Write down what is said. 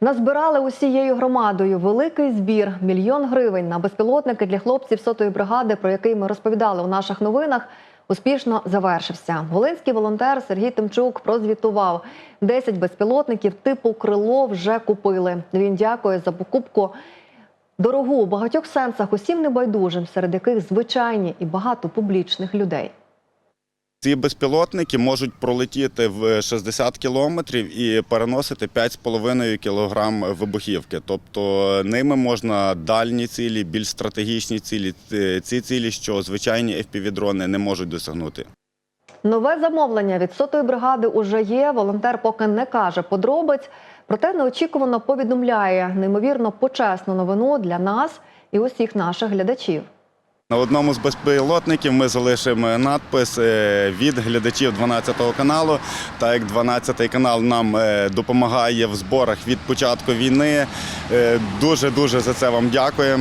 Назбирали усією громадою великий збір мільйон гривень на безпілотники для хлопців сотої бригади, про який ми розповідали у наших новинах. Успішно завершився. Волинський волонтер Сергій Тимчук прозвітував 10 безпілотників типу крило вже купили. Він дякує за покупку дорогу у багатьох сенсах усім небайдужим, серед яких звичайні і багато публічних людей. Ці безпілотники можуть пролетіти в 60 кілометрів і переносити 5,5 кілограм вибухівки. Тобто ними можна дальні цілі, більш стратегічні цілі, ці- ці цілі, що звичайні FPV-дрони не можуть досягнути. Нове замовлення від сотої бригади уже є. Волонтер поки не каже подробиць, проте неочікувано повідомляє неймовірно почесну новину для нас і усіх наших глядачів. На одному з безпілотників ми залишимо надпис е, від глядачів 12 го каналу. Так як 12 канал нам е, допомагає в зборах від початку війни. Дуже дуже за це вам дякуємо.